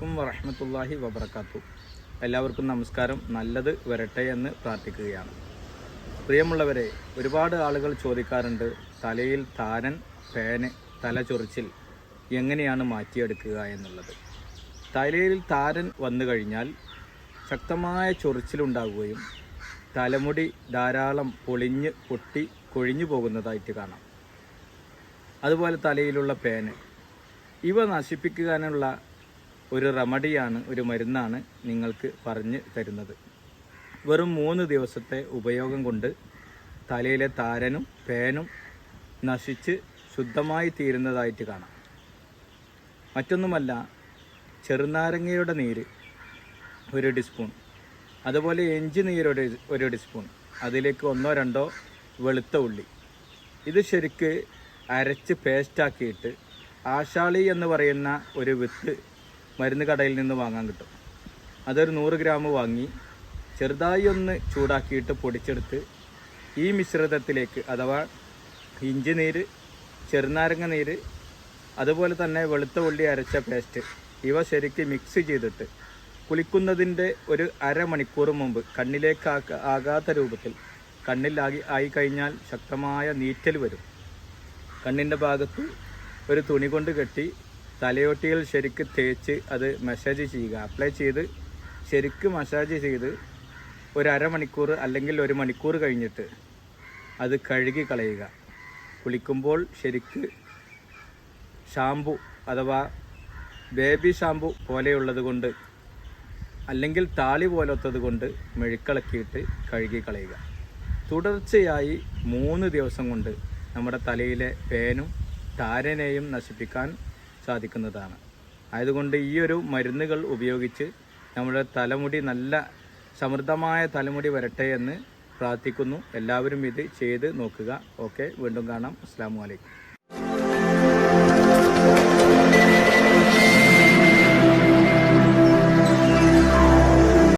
വറഹമത്തല്ലാഹി വബർക്കാത്തു എല്ലാവർക്കും നമസ്കാരം. നല്ലത് വരട്ടെ എന്ന് പ്രാർത്ഥിക്കുകയാണ്. പ്രിയമുള്ളവരെ ഒരുപാട് ആളുകൾ ചോദിക്കാറുണ്ട് തലയിൽ താരൻ പേന് തല ചൊറിച്ചിൽ എങ്ങനെയാണ് മാറ്റിയെടുക്കുക എന്നുള്ളത്. തലയിൽ താരൻ വന്നു കഴിഞ്ഞാൽ ശക്തമായ ചൊറിച്ചിലുണ്ടാകുകയും തലമുടി ധാരാളം പൊളിഞ്ഞ് പൊട്ടി കൊഴിഞ്ഞു പോകുന്നതായിട്ട് കാണാം. അതുപോലെ തലയിലുള്ള പേന്. ഇവ നശിപ്പിക്കാനുള്ള ഒരു റെമഡിയാണ് ഒരു മരുന്നാണ് നിങ്ങൾക്ക് പറഞ്ഞ് തരുന്നത്. വെറും മൂന്ന് ദിവസത്തെ ഉപയോഗം കൊണ്ട് തലയിലെ താരനും പേനും നശിച്ച് ശുദ്ധമായി തീരുന്നതായിട്ട് കാണാം. മറ്റൊന്നുമല്ല ചെറുനാരങ്ങയുടെ നീര് ഒരു ടീസ്പൂൺ അതുപോലെ എഞ്ചി നീരൊരു ഒരു ടീസ്പൂൺ അതിലേക്ക് ഒന്നോ രണ്ടോ വെളുത്ത ഉള്ളി. ഇത് ശരിക്ക് അരച്ച് പേസ്റ്റാക്കിയിട്ട് ആശാളി എന്ന് പറയുന്ന ഒരു വിത്ത് മരുന്ന് കടയിൽ നിന്ന് വാങ്ങാൻ കിട്ടും. അതൊരു നൂറ് ഗ്രാം വാങ്ങി ചെറുതായി ഒന്ന് ചൂടാക്കിയിട്ട് പൊടിച്ചെടുത്ത് ഈ മിശ്രിതത്തിലേക്ക് അഥവാ ഇഞ്ചി നീര് ചെറുനാരങ്ങ നീര് അതുപോലെ തന്നെ വെളുത്ത ഉള്ളി അരച്ച പേസ്റ്റ് ഇവ ശരിക്ക് മിക്സ് ചെയ്തിട്ട് കുളിക്കുന്നതിന്റെ ഒരു അരമണിക്കൂർ മുമ്പ് കണ്ണിലേക്ക് ആകാത്ത രൂപത്തിൽ കണ്ണിലാകി ആയി കഴിഞ്ഞാൽ ശക്തമായ നീറ്റൽ വരും. കണ്ണിന്റെ ഭാഗത്ത് ഒരു തുണി കൊണ്ട് കെട്ടി തലയോട്ടിയിൽ ശരിക്ക് തേച്ച് അത് മസാജ് ചെയ്യുക. അപ്ലൈ ചെയ്ത് ശരിക്ക് മസാജ് ചെയ്ത് ഒരു അരമണിക്കൂർ അല്ലെങ്കിൽ ഒരു മണിക്കൂർ കഴിഞ്ഞിട്ട് അത് കഴുകി കളയുക. കുളിക്കുമ്പോൾ ശരിക്ക് ഷാമ്പു അഥവാ ബേബി ഷാമ്പു പോലെയുള്ളത് കൊണ്ട് അല്ലെങ്കിൽ താളി പോലത്തത് കൊണ്ട് മെഴുക്കളക്കിയിട്ട് കഴുകി കളയുക. തുടർച്ചയായി മൂന്ന് ദിവസം കൊണ്ട് നമ്മുടെ തലയിലെ പേനും താരനെയും നശിപ്പിക്കാൻ സാധിക്കുന്നതാണ്. ആയതുകൊണ്ട് ഈ ഒരു മരുന്നുകൾ ഉപയോഗിച്ച് നമ്മുടെ തലമുടി നല്ല സമൃദ്ധമായ തലമുടി വരട്ടെ എന്ന് പ്രാർത്ഥിക്കുന്നു. എല്ലാവരും ഇത് ചെയ്ത് നോക്കുക. ഓക്കെ വീണ്ടും കാണാം. അസ്സാം വലൈക്കും